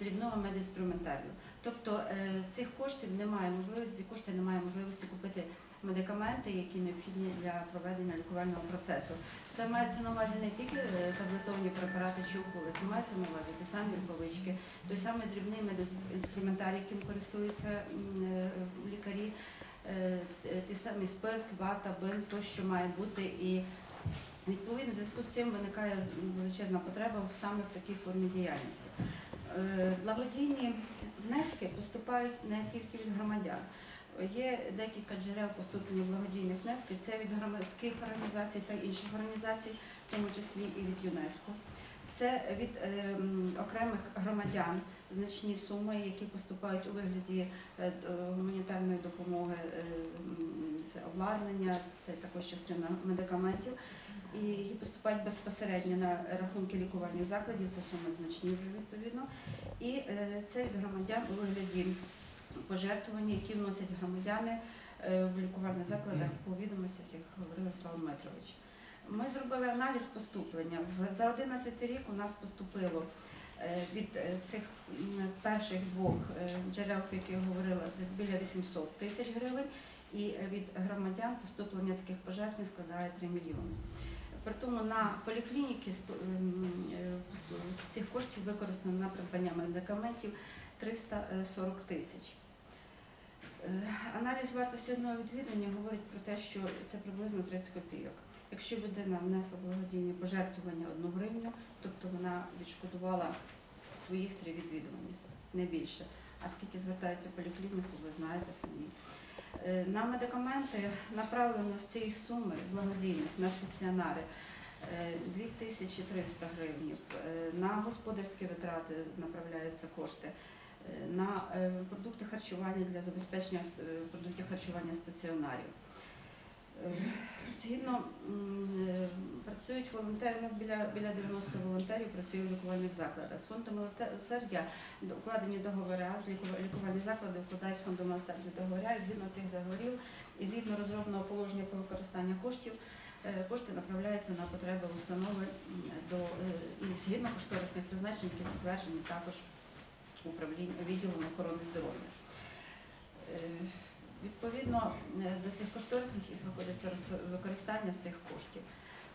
дрібного медінструментарію. Тобто е, цих коштів немає можливості, кошти немає можливості купити медикаменти, які необхідні для проведення лікувального процесу. Це мається на увазі не тільки е, таблетовні препарати чи уколи, це мається на увазі ті самі рукавички, той самий дрібний медінструментарій, яким користуються е, лікарі, ті самі спирт, вата, бин, то, що має бути. І відповідно в зв'язку з цим виникає величезна потреба саме в такій формі діяльності. Е, Благодійні внески поступають не тільки від громадян. Є декілька джерел поступлення благодійних внесків. Це від громадських організацій та інших організацій, в тому числі і від ЮНЕСКО. Це від е, окремих громадян значні суми, які поступають у вигляді е, гуманітарної допомоги, е, це обладнання, це також частина медикаментів. І які поступають безпосередньо на рахунки лікувальних закладів, це суми значні вже відповідно. І е, це громадян у вигляді пожертвування, які вносять громадяни е, в лікувальних закладах по відомостях, як говорив Руслан Дмитрович. Ми зробили аналіз поступлення. За 11 рік у нас поступило е, від е, цих перших двох е, джерел, про які я говорила, десь біля 800 тисяч гривень, і е, від громадян поступлення таких пожертвень складає 3 мільйони. При тому на поліклініки з е, цих коштів використано на придбання медикаментів 340 тисяч. Е, Аналіз вартості одного відвідування говорить про те, що це приблизно 30 копійок. Якщо людина внесла благодійні пожертвування одну гривню, тобто вона відшкодувала своїх три відвідування, не більше. А скільки звертається в поліклініку, ви знаєте самі. Е, На медикаменти направлено з цієї суми благодійних на стаціонари е, 2300 гривень. Е, На господарські витрати направляються кошти. Е, На е, продукти харчування для забезпечення е, продуктів харчування стаціонарів. Згідно е, працюють волонтери, у нас біля, біля 90 волонтерів працює в лікувальних закладах. З фондом милосердя укладені договори з лікувальні заклади вкладають з фондом милосердя договори. І Згідно цих договорів і згідно розробленого положення про використання коштів, е, кошти направляються на потреби установи до е, і згідно кошторисних призначень, які затверджені також управління відділом охорони здоров'я. Відповідно е, до цих кошторисних і проходиться використання цих коштів.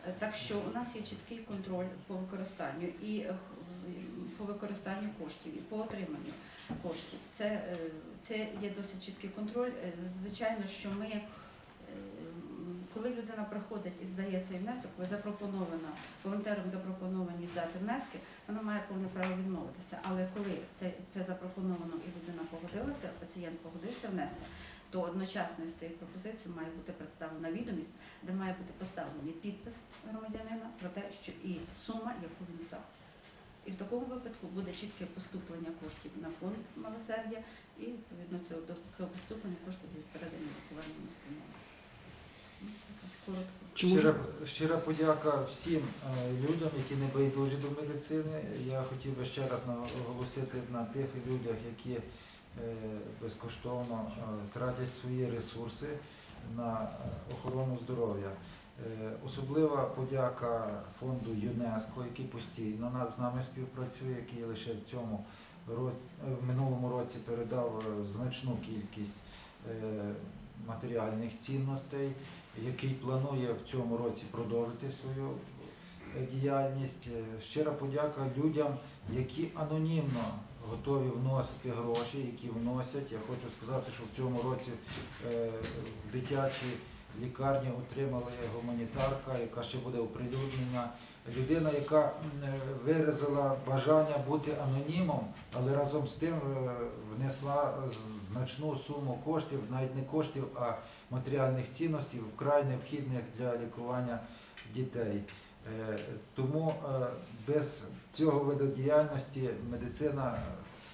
Е, Так що у нас є чіткий контроль по використанню і е, по використанню коштів, і по отриманню коштів. Це, це є досить чіткий контроль. Звичайно, що ми, коли людина приходить і здає цей внесок, коли запропоновано, волонтерам запропоновані здати внески, вона має повне право відмовитися. Але коли це, це запропоновано і людина погодилася, пацієнт погодився внести, то одночасно з цією пропозицією має бути представлена відомість, де має бути поставлений підпис громадянина про те, що і сума, яку він здав. І в такому випадку буде чітке поступлення коштів на фонд милосердя, і відповідно цього до цього поступлення кошти будуть передані лікувальним установам. Ну, це коротко. Чи Щира, щира подяка всім е, людям, які не байдужі до медицини. Я хотів би ще раз наголосити на тих людях, які безкоштовно е, тратять свої ресурси на е, охорону здоров'я. Е, Особлива подяка фонду ЮНЕСКО, який постійно з нами співпрацює, який лише в цьому е, в минулому році передав е, значну кількість е, матеріальних цінностей який планує в цьому році продовжити свою е, діяльність. Е, Щира подяка людям, які анонімно готові вносити гроші, які вносять. Я хочу сказати, що в цьому році е, в дитячій лікарні отримали гуманітарка, яка ще буде оприлюднена. Людина, яка е, виразила бажання бути анонімом, але разом з тим е, внесла значну суму коштів, навіть не коштів, а матеріальних цінностей вкрай необхідних для лікування дітей. Е, Тому е, без цього виду діяльності медицина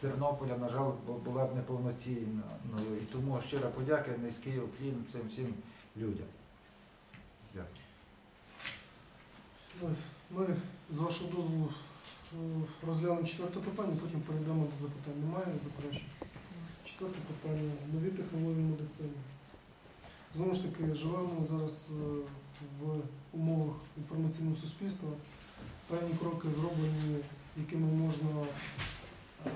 Тернополя, на жаль, була б неповноцінною. І тому щира подяка, низький уклін цим всім людям. Дякую. Ми з вашого дозволу е, розглянемо четверте питання, потім перейдемо до запитань. Немає заперечень? Четверте питання. Нові технології медицини. Знову ж таки, живемо зараз в умовах інформаційного суспільства. Певні кроки зроблені, якими можна е,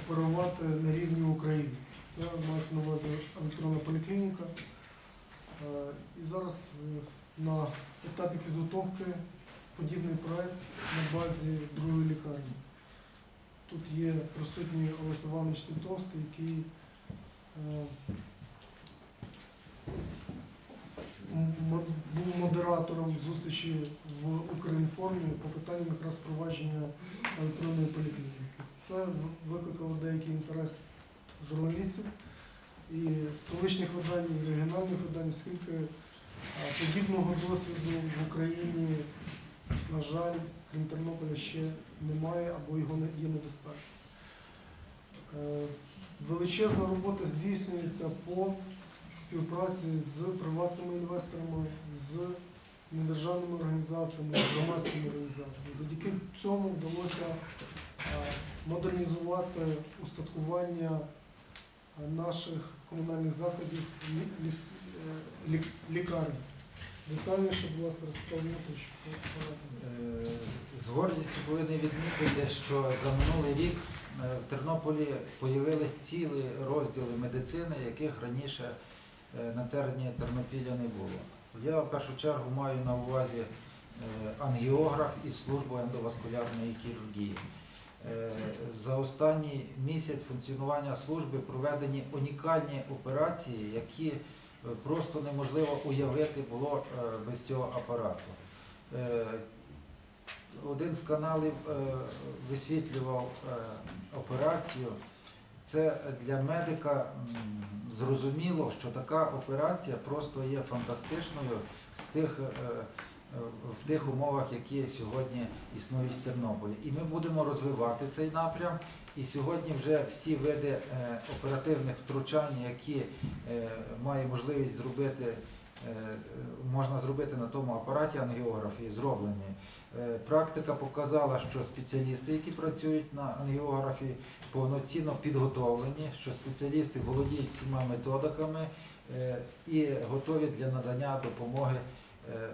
оперувати на рівні України. Це мається на увазі електронна поліклініка. Е, І зараз е, на етапі підготовки подібний проект на базі другої лікарні. Тут є присутній Олег Іванович Титовський, який був модератором зустрічі в Українформі по питанням якраз впровадження електронної поліклініки. Це викликало деякий інтерес журналістів і столичних видань, і регіональних видань, оскільки подібного досвіду в Україні, на жаль, крім Тернополя, ще немає або його є недостатньо. Е, Величезна робота здійснюється по співпраці з приватними інвесторами, з недержавними організаціями, з громадськими організаціями. Завдяки цьому вдалося е, модернізувати устаткування е, наших комунальних закладів лі- лі- е. Детальніше, будь ласка, Е, З гордістю повинен відмітити, що за минулий рік в Тернополі з'явились цілі розділи медицини, яких раніше на терені Тернопілля не було. Я в першу чергу маю на увазі е, ангіограф і службу ендоваскулярної хірургії. Е, За останній місяць функціонування служби проведені унікальні операції, які е, просто неможливо уявити було е, без цього апарату. Е, Один з каналів е, висвітлював е, операцію. Це для медика зрозуміло, що така операція просто є фантастичною з тих, е, е, в тих умовах, які сьогодні існують в Тернополі. І ми будемо розвивати цей напрям. І сьогодні вже всі види е, оперативних втручань, які має можливість зробити, можна зробити на тому апараті ангіографії, зроблені. Е, Практика показала, що спеціалісти, які працюють на ангіографії, повноцінно підготовлені, що спеціалісти володіють всіма методиками е, і готові для надання допомоги е,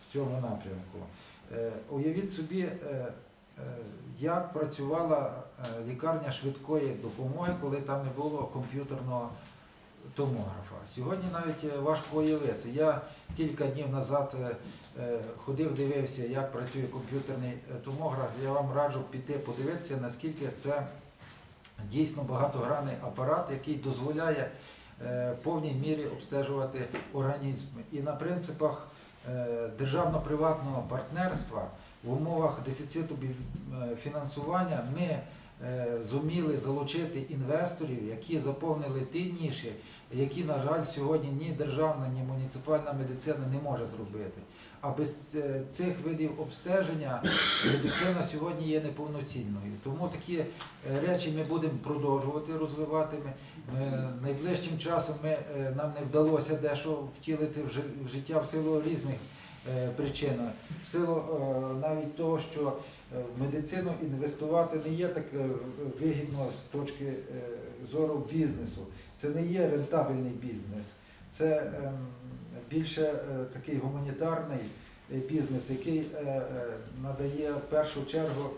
в цьому напрямку. Уявіть собі, як працювала лікарня швидкої допомоги, коли там не було комп'ютерного томографа. Сьогодні навіть важко уявити. Я кілька днів назад ходив, дивився, як працює комп'ютерний е, томограф. Я вам раджу піти подивитися, наскільки це дійсно багатогранний апарат, який дозволяє е, в повній мірі обстежувати організм. І на принципах е, державно-приватного партнерства в умовах дефіциту е, фінансування ми е, зуміли залучити інвесторів, які заповнили ті ніші, які, на жаль, сьогодні ні державна, ні муніципальна медицина не може зробити. А без е, цих видів обстеження медицина сьогодні є неповноцінною. Тому такі е, речі ми будемо продовжувати розвивати. Ми, найближчим часом ми, е, нам не вдалося дещо втілити в життя в силу різних е, причин. В силу е, навіть того, що е, в медицину інвестувати не є так вигідно з точки зору бізнесу. Це не є рентабельний бізнес. Це ем, більше такий гуманітарний бізнес, який надає в першу чергу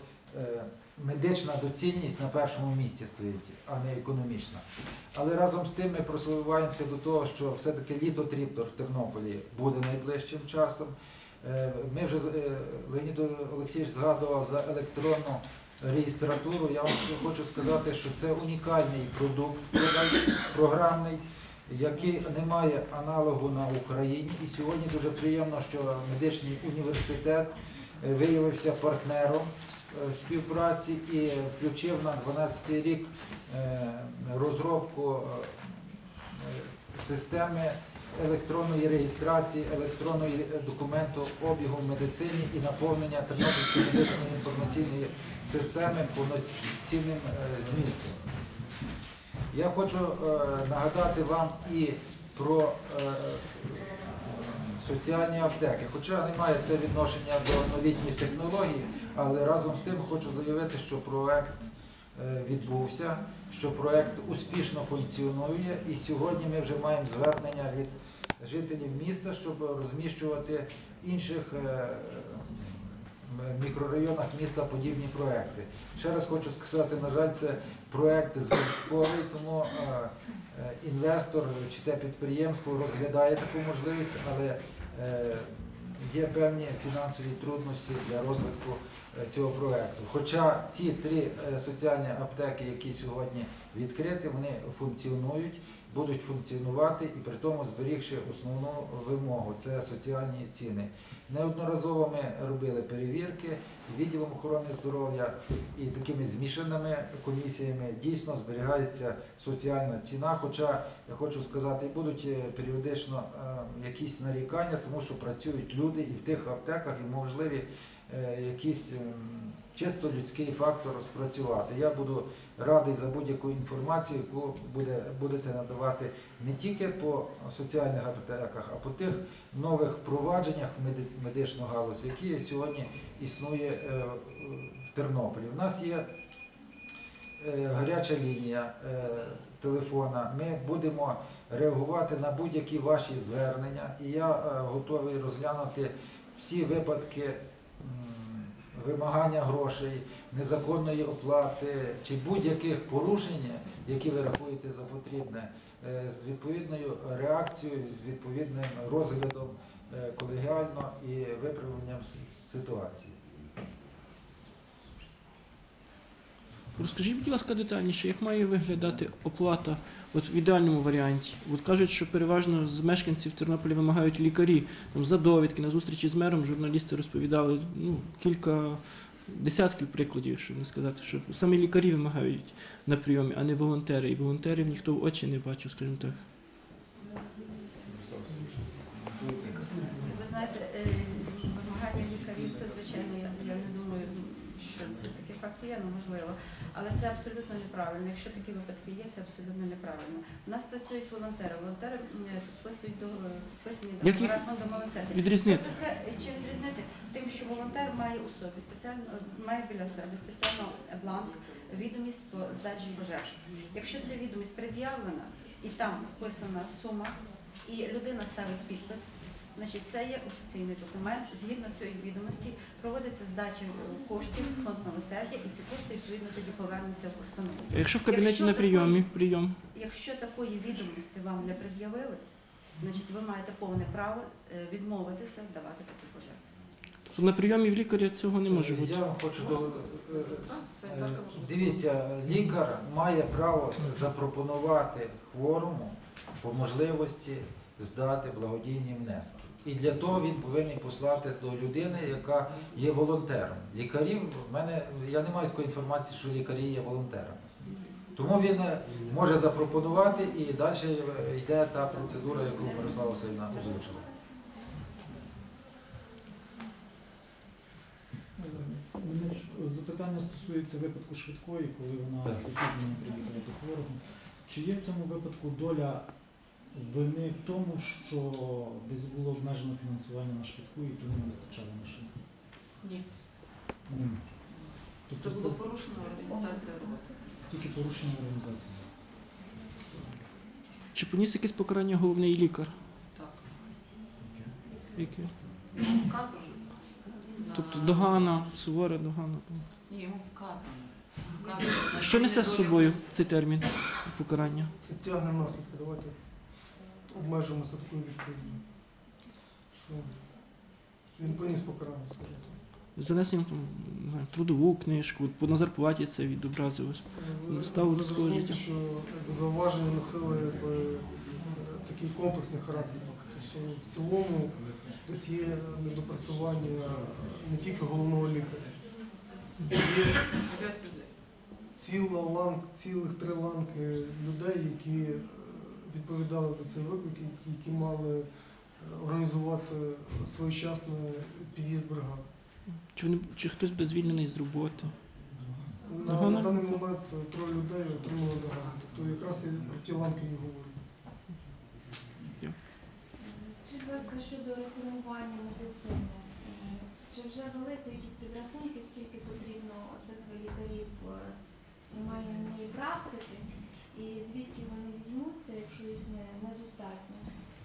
медична доцільність на першому місці стоїть, а не економічна. Але разом з тим ми просуваємося до того, що все-таки літо Тріптор в Тернополі буде найближчим часом. Е, Ми вже е, Леонід Олексійович згадував за електронну реєстратуру. Я вам хочу сказати, що це унікальний продукт програмний, який не має аналогу на Україні. І сьогодні дуже приємно, що медичний університет е, виявився партнером співпраці і включив на 12 рік е, розробку е, е, системи електронної реєстрації, електронної документу обігу в медицині і наповнення Тернопільської медичної інформаційної системи повноцінним е, змістом. Я хочу е, нагадати вам і про е, соціальні аптеки. Хоча немає це відношення до новітніх технологій, але разом з тим хочу заявити, що проект е, відбувся, що проект успішно функціонує, і сьогодні ми вже маємо звернення від жителів міста, щоб розміщувати інших е, мікрорайонах міста подібні проекти. Ще раз хочу сказати, на жаль, це проект збитковий, тому е, інвестор чи те підприємство розглядає таку можливість, але є певні фінансові трудності для розвитку е, цього проекту. Хоча ці три е, соціальні аптеки, які сьогодні відкриті, вони функціонують, будуть функціонувати і при тому зберігши основну вимогу це соціальні ціни. Неодноразово ми робили перевірки відділом охорони здоров'я і такими змішаними комісіями дійсно зберігається соціальна ціна. Хоча я хочу сказати, будуть е, періодично е, якісь нарікання, тому що працюють люди і в тих аптеках, і можливі е, якісь ем, чисто людський фактор спрацювати. Я буду радий за будь-яку інформацію, яку буде, будете надавати не тільки по соціальних аптеках, а по тих нових впровадженнях в меди- медичну галузь, які сьогодні існує е, в Тернополі. У нас є е, гаряча лінія е, телефона. Ми будемо реагувати на будь-які ваші звернення, і я готовий розглянути всі випадки вимагання грошей, незаконної оплати чи будь-яких порушень, які ви рахуєте за потрібне, е, з відповідною реакцією, з відповідним розглядом е, колегіально і виправленням ситуації. Розкажіть, будь ласка, детальніше, як має виглядати оплата от в ідеальному варіанті? От кажуть, що переважно з мешканців Тернополя вимагають лікарі там, за довідки на зустрічі з мером. Журналісти розповідали ну, кілька десятків прикладів, щоб не сказати, що саме лікарі вимагають на прийомі, а не волонтери. І волонтерів ніхто в очі не бачив, скажімо так. Ви знаєте, е, вимагання лікарів це звичайно, я, не думаю, що це такі факти є, ну можливо. Але це абсолютно неправильно. Якщо такі випадки є, це абсолютно неправильно. У нас працюють волонтери. Волонтери підписують до підписані договори фонду милосердя. Відрізнити. Тобто це е, чи відрізнити тим, що волонтер має у собі спеціально має біля себе спеціально бланк, відомість по здачі пожеж. Якщо ця відомість пред'явлена і там вписана сума, і людина ставить підпис, значить це є офіційний документ. Згідно цієї відомості проводиться здача е, коштів в фонд милосердя, і ці кошти відповідно тоді повернуться в установу. Якщо в кабінеті Якщо на такої- прийомі прийом, Якщо такої відомості вам не пред'явили, значить ви маєте повне право е, відмовитися давати таку пожертву. то на прийомі в лікаря цього не може бути. Я вам хочу до е, Це Е, Дивіться, лікар має право запропонувати хворому по можливості здати благодійні внески. І для того він повинен послати до людини, яка є волонтером. Лікарів в мене я не маю такої інформації, що лікарі є волонтерами. Тому він е, може запропонувати і далі йде та процедура, яку Мирослава Васильівна озвучила. Запитання стосується випадку швидкої, коли вона Так. запізнено приїхала до хворого. Чи є в цьому випадку доля вини в тому, що десь було обмежено фінансування на швидку і тому не вистачало машин? Ні, Ні. це Тобто було це порушено організація роботи. тільки порушення організації. Чи поніс якесь покарання головний лікар? Так. Яке? Йому вказано. на- Тобто догана, сувора догана. там. Ні, йому вказано. Вказано на Що несе з собою цей термін покарання? Це тягне наслідки. Давайте обмежимося такою відповіддю. Що він поніс покарання, скажімо так. З там, не знаю, в трудову книжку, на зарплаті це відобразилось. Ви людського розумієте, життя. що зауваження носили е, такий комплексний характер. Тобто в цілому десь є недопрацювання не тільки головного лікаря. Є ціла ланк, цілих три ланки людей, які відповідали за цей виклик, які мали е, організувати своєчасний під'їзд бригади. Чи, вони, чи хтось буде звільнений з роботи? На, на даний момент е, троє людей отримали догану. Тобто якраз і про ті ланки і говорю. Скажіть, будь ласка, щодо реформування медицини, Е, чи вже велися якісь підрахунки, скільки потрібно оцих лікарів сімейної практики, і звідки вони візьмуться, якщо їх не, недостатньо?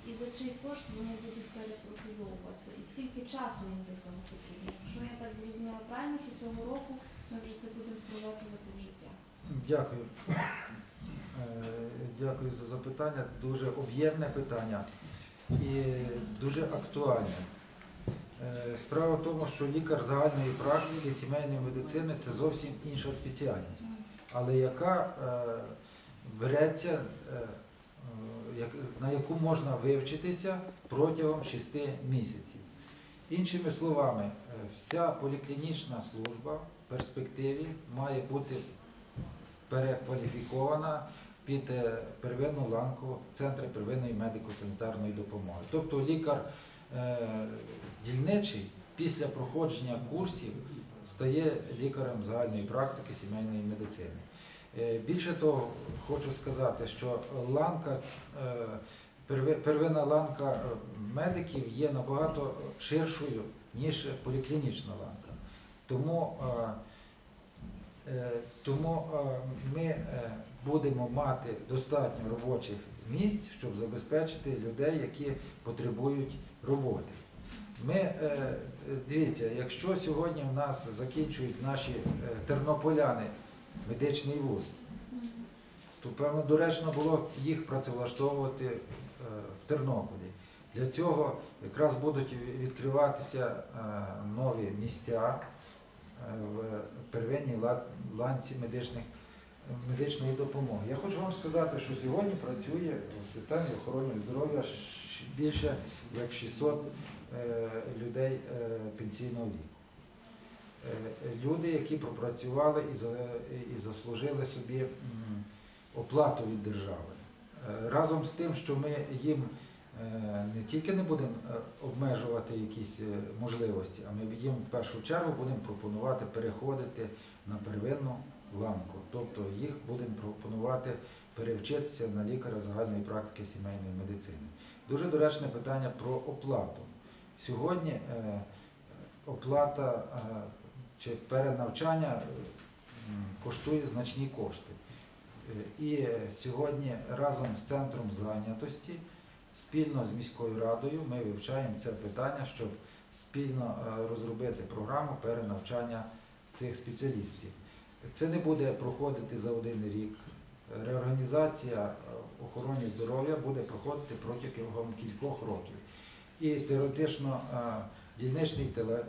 І за чий кошт вони будуть перепрофільовуватися? І скільки часу їм до цього потрібно? Якщо я так зрозуміла правильно, що цього року ми вже це будемо впроваджувати в життя. Дякую. Е, Дякую за запитання. Дуже об'ємне питання і дуже актуальне. Е, Справа в тому, що лікар загальної практики сімейної медицини це зовсім інша спеціальність, але яка е, береться, е, е, на яку можна вивчитися протягом 6 місяців. Іншими словами, е, вся поліклінічна служба в перспективі має бути перекваліфікована під первинну ланку Центру первинної медико-санітарної допомоги. Тобто лікар дільничий після проходження курсів стає лікарем загальної практики сімейної медицини. Е, Більше того, хочу сказати, що ланка, е, первинна ланка е, медиків є набагато ширшою, ніж поліклінічна ланка. Тому Тому ми будемо мати достатньо робочих місць, щоб забезпечити людей, які потребують роботи. Ми, дивіться, якщо сьогодні в нас закінчують наші тернополяни медичний вуз, то певно доречно було їх працевлаштовувати е, в Тернополі. Для цього якраз будуть відкриватися е, нові місця е, в первинній ланці медичних, медичної допомоги. Я хочу вам сказати, що сьогодні працює в системі охорони здоров'я більше як 600 е, людей пенсійного віку. Люди, які пропрацювали і, за, і заслужили собі оплату від держави. Е, Разом з тим, що ми їм е, не тільки не будемо е, обмежувати якісь можливості, а ми їм в першу чергу будемо пропонувати переходити на первинну ланку. Тобто їх будемо пропонувати перевчитися на лікаря загальної практики сімейної медицини. Дуже доречне питання про оплату. Сьогодні оплата чи перенавчання е, коштує значні кошти. Е, І сьогодні разом з центром зайнятості, спільно з міською радою, ми вивчаємо це питання, щоб спільно е, розробити програму перенавчання цих спеціалістів. Це не буде проходити за один рік. Реорганізація в охороні здоров'я буде проходити протягом кількох років. І теоретично дільничний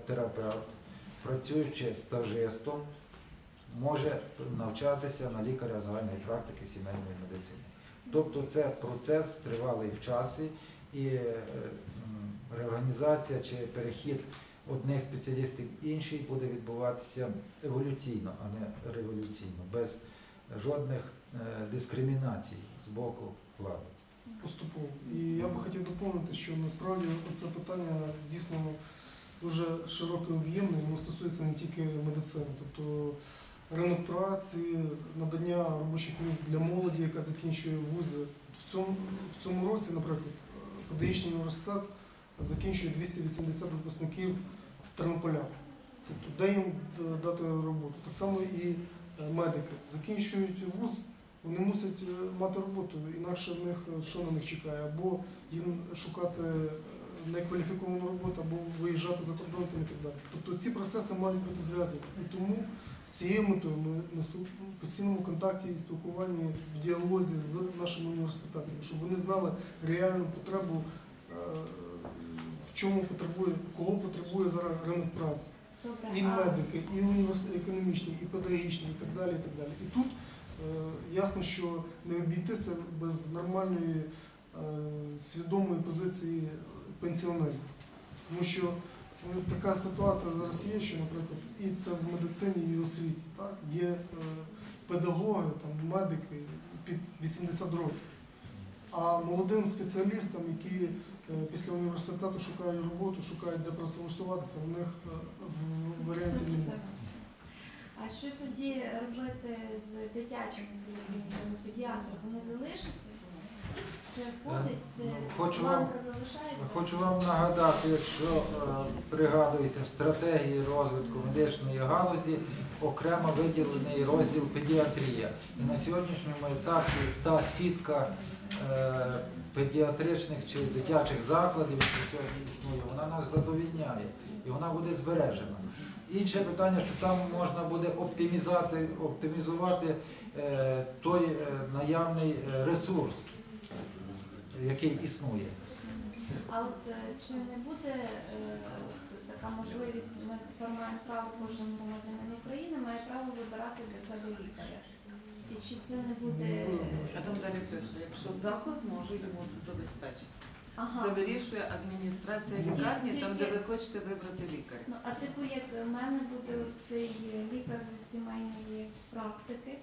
терапевт, працюючи стажистом, може навчатися на лікаря загальної практики сімейної медицини. Тобто це процес тривалий в часі і е, реорганізація чи перехід одних спеціалістів інший буде відбуватися еволюційно, а не революційно, без жодних е, дискримінацій з боку влади. поступово. І я би хотів доповнити, що насправді це питання дійсно дуже широке об'ємне, воно стосується не тільки медицини, тобто ринок праці, надання робочих місць для молоді, яка закінчує вузи. В цьому, в цьому році, наприклад, педагогічний університет закінчує 280 випускників тернополян. Тобто де їм дати роботу? Так само і е, медики закінчують вуз, вони мусять е, мати роботу, інакше в них е, що на них чекає, або їм шукати некваліфіковану роботу, або виїжджати за кордон і так далі. Тобто ці процеси мають бути зв'язані. І тому з цією метою ми на постійному контакті і спілкуванні в діалозі з нашими університетами, щоб вони знали реальну потребу, е, в чому потребує, кого потребує зараз ринок праці і медики, і університет економічні, і педагогічні, і так далі. І, так далі. і тут е, ясно, що не обійтися без нормальної е, свідомої позиції пенсіонерів. Тому що ну, така ситуація зараз є, що, наприклад, і це в медицині, і в освіті. Так? Є е, педагоги, там, медики під 80 років. А молодим спеціалістам, які е, після університету шукають роботу, шукають де працевлаштуватися, в них е, в- варіантів немає. А що тоді робити з дитячими педіатрами? Вони залишаться? Це входить? Це Ну, хочу вам- залишається? Хочу вам нагадати, якщо е, пригадуєте в стратегії розвитку медичної галузі, окремо виділений розділ педіатрія. І на сьогоднішньому етапі та сітка е, педіатричних чи дитячих закладів, які сьогодні існує, вона нас задовільняє і вона буде збережена. Інше питання, що там можна буде оптимізати, оптимізувати е, той е, наявний е, ресурс, який існує. А от е, чи не буде е, от така можливість, ми тепер маємо право, кожен громадянин України має право вибирати для себе лікаря. І чи це не буде. А там далі пише, якщо заклад може йому це забезпечити. Ага. Це вирішує адміністрація Ні, лікарні, там де ви хочете вибрати лікаря. Ну, а типу, як в мене буде цей лікар сімейної практики,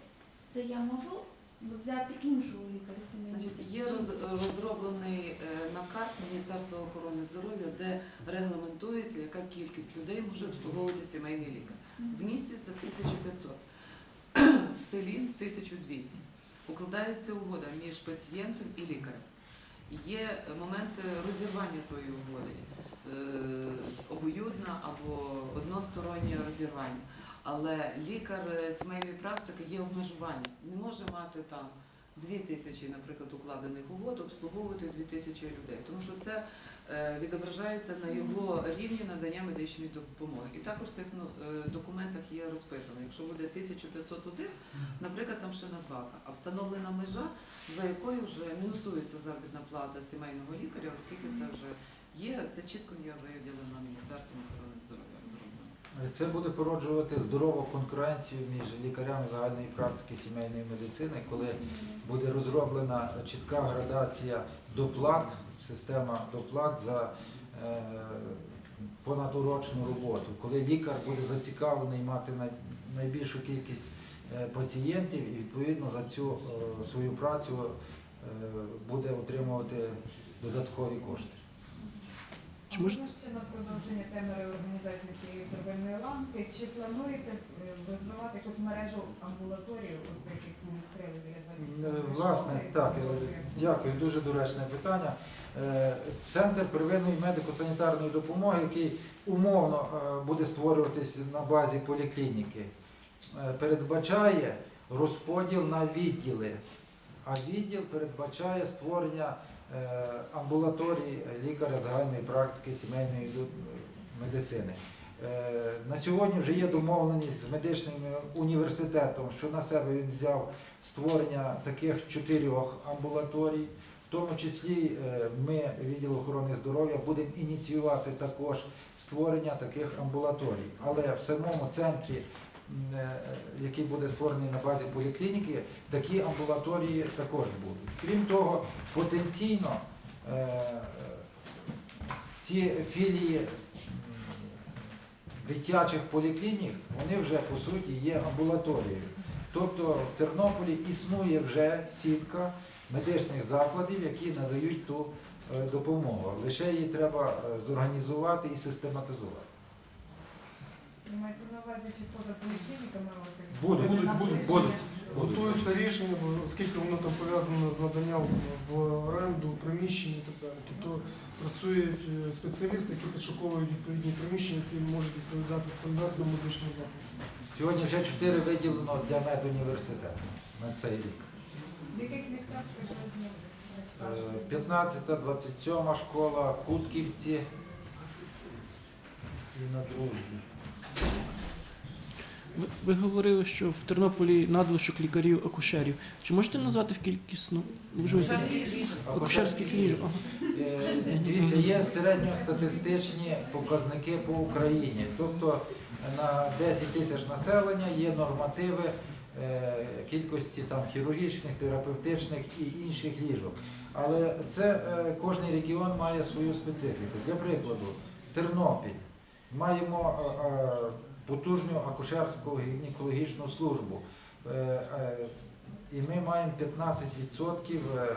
це я можу взяти іншого лікаря Значить, є роз- розроблений е, наказ Міністерства охорони здоров'я, де регламентується, яка кількість людей може обслуговувати сімейний лікар. В місті це 1500, в селі 1200. Укладається угода між пацієнтом і лікарем. Є моменти розірвання тої угоди, е, обоюдне або одностороннє розірвання. Але лікар е, сімейної практики є обмежування. Не може мати там дві тисячі, наприклад, укладених угод, обслуговувати дві тисячі людей, тому що це е, відображається на його рівні надання медичної допомоги. І також в цих ну, е, документах є розписано, якщо буде 1501, наприклад, там ще надбавка, а встановлена межа, за якою вже мінусується заробітна плата сімейного лікаря, оскільки це вже є, це чітко є виділено Міністерством охорони. Це буде породжувати здорову конкуренцію між лікарями загальної практики сімейної медицини, коли буде розроблена чітка градація доплат, система доплат за е, понадурочну роботу, коли лікар буде зацікавлений мати найбільшу кількість е, пацієнтів і відповідно за цю е, свою працю буде отримувати додаткові кошти. Чи може- Можна ще на продовження теми реорганізації цієї первинної ланки. Чи плануєте е, розвивати якусь мережу амбулаторій, оце яких ми відкрили біля Е, 20 Власне, так, дякую, дуже доречне питання. Е, Центр первинної медико-санітарної допомоги, який умовно буде створюватись на базі поліклініки, передбачає розподіл на відділи, а відділ передбачає створення амбулаторії лікаря загальної практики сімейної медицини. Е, На сьогодні вже є домовленість з медичним університетом, що на себе він взяв створення таких чотирьох амбулаторій. В тому числі е, ми, відділ охорони здоров'я, будемо ініціювати також створення таких амбулаторій. Але в самому центрі, е, який буде створений на базі поліклініки, такі амбулаторії також будуть. Крім того, потенційно е, ці філії дитячих поліклінік, вони вже по суті є амбулаторією. Тобто в Тернополі існує вже сітка медичних закладів, які надають ту е, допомогу. Лише її треба е, зорганізувати і систематизувати. Мається на увазі, чи поза поліклініками? Будуть, будуть, будуть, будуть. Готується рішення, бо оскільки воно там пов'язане з наданням в оренду приміщень і так далі. Тобто працюють е, спеціалісти, які підшуковують відповідні приміщення, які можуть відповідати стандартам медичного закладу. Сьогодні вже чотири виділено для медуніверситету на цей рік. В яких містах приблизно? Е, 15, 27 школа, Кутківці і на дружбі. Ви, ви говорили, що в Тернополі надлишок лікарів акушерів. Чи можете назвати в кількісно ну, акушерських ліжок? Ага. Е, Дивіться, є середньостатистичні показники по Україні. Тобто на 10 тисяч населення є нормативи е, кількості там хірургічних, терапевтичних і інших ліжок. Але це е, кожний регіон має свою специфіку. Для прикладу, Тернопіль маємо е, е, потужну акушерську гінекологічну службу. Е, І ми маємо 15% е,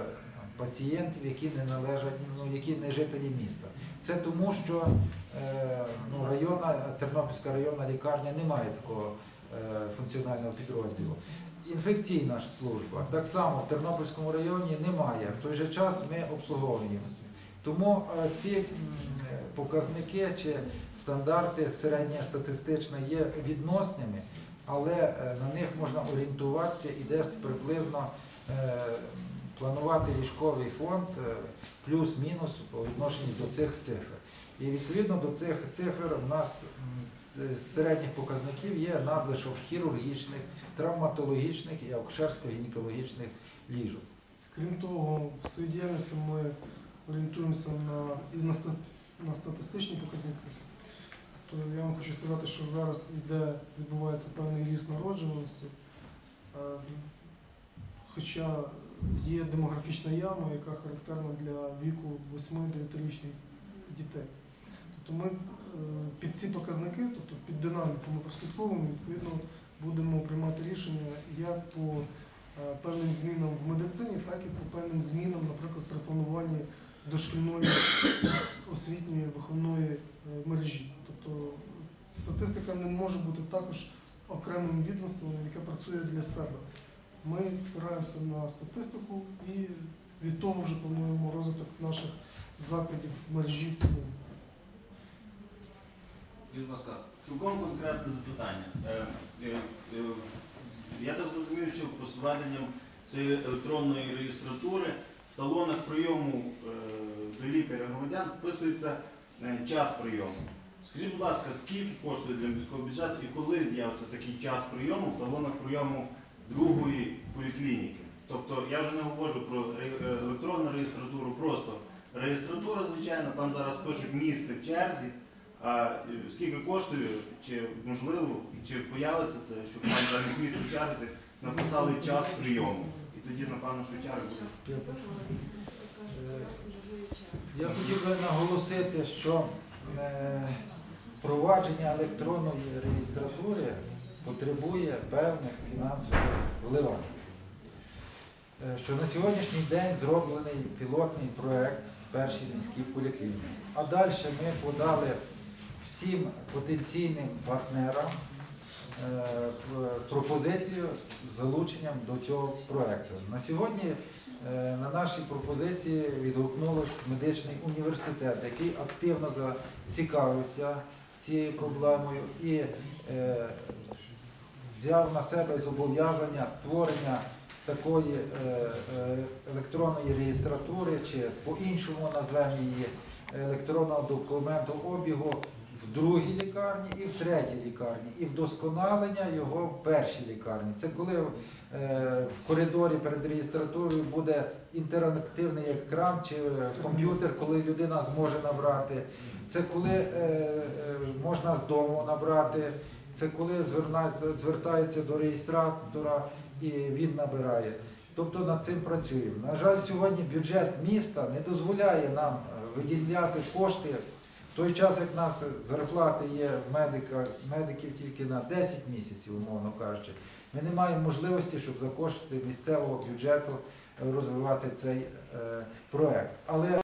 пацієнтів, які не належать, ну які не жителі міста. Це тому, що ну, районна Тернопільська районна лікарня не має такого функціонального підрозділу. Інфекційна служба так само в Тернопільському районі немає. В той же час ми обслуговуємо. Тому е, ці показники чи стандарти середньостатистичні є відносними, але е, на них можна орієнтуватися і десь приблизно е, планувати ліжковий фонд плюс-мінус по відношенню до цих цифр. І відповідно до цих цифр у нас з середніх показників є надлишок хірургічних, травматологічних і акушерсько-гінекологічних ліжок. Крім того, в своїй діяльності ми орієнтуємося на, і на, на статистичні показники. То я вам хочу сказати, що зараз йде, відбувається певний ріст народжуваності, е, хоча є демографічна яма, яка характерна для віку 8-9-річних дітей. Тобто ми е, під ці показники, тобто під динаміку ми прослідковуємо, відповідно будемо приймати рішення як по е, певним змінам в медицині, так і по певним змінам, наприклад, при плануванні дошкільної освітньої виховної е, мережі. Тобто статистика не може бути також окремим відомством, яке працює для себе. Ми спираємося на статистику і від того вже плануємо розвиток наших закладів мережі в. Ласка, цілком конкретне запитання. Е, е, Я так зрозумів, що з введенням цієї електронної реєстратури в талонах прийому е, до лікаря громадян вписується е, час прийому. Скажіть, будь ласка, скільки коштує для міського бюджету і коли з'явиться такий час прийому в талонах прийому другої поліклініки? Тобто я вже не говорю про е, електронну реєстратуру, просто реєстратура, звичайно, там зараз пишуть місце в черзі. А скільки коштує, чи можливо, чи появиться це, щоб нам замість місця черги написали час прийому. І тоді, напевно, що буде. Е, Я хотів би наголосити, що е, впровадження електронної реєстратури потребує певних фінансових вливань. Е, Що на сьогоднішній день зроблений пілотний проєкт в першій міській поліклініці. А далі ми подали всім потенційним партнерам пропозицію з залученням до цього проєкту. На сьогодні Е, На наші пропозиції відгукнулось медичний університет, який активно зацікавився цією проблемою і е, взяв на себе зобов'язання створення такої е, е, електронної реєстратури, чи по-іншому назвемо її електронного документу обігу в другій лікарні і в третій лікарні, і вдосконалення його в першій лікарні. Це коли е, в коридорі перед реєстратурою буде інтерактивний екран чи комп'ютер, коли людина зможе набрати. Це коли е, е, можна з дому набрати. Це коли звертається до реєстратора і він набирає. Тобто над цим працюємо. На жаль, сьогодні бюджет міста не дозволяє нам виділяти кошти той час, як нас зарплати є медика, медиків тільки на 10 місяців, умовно кажучи, ми не маємо можливості, щоб за кошти місцевого бюджету е, розвивати цей е, проект. Але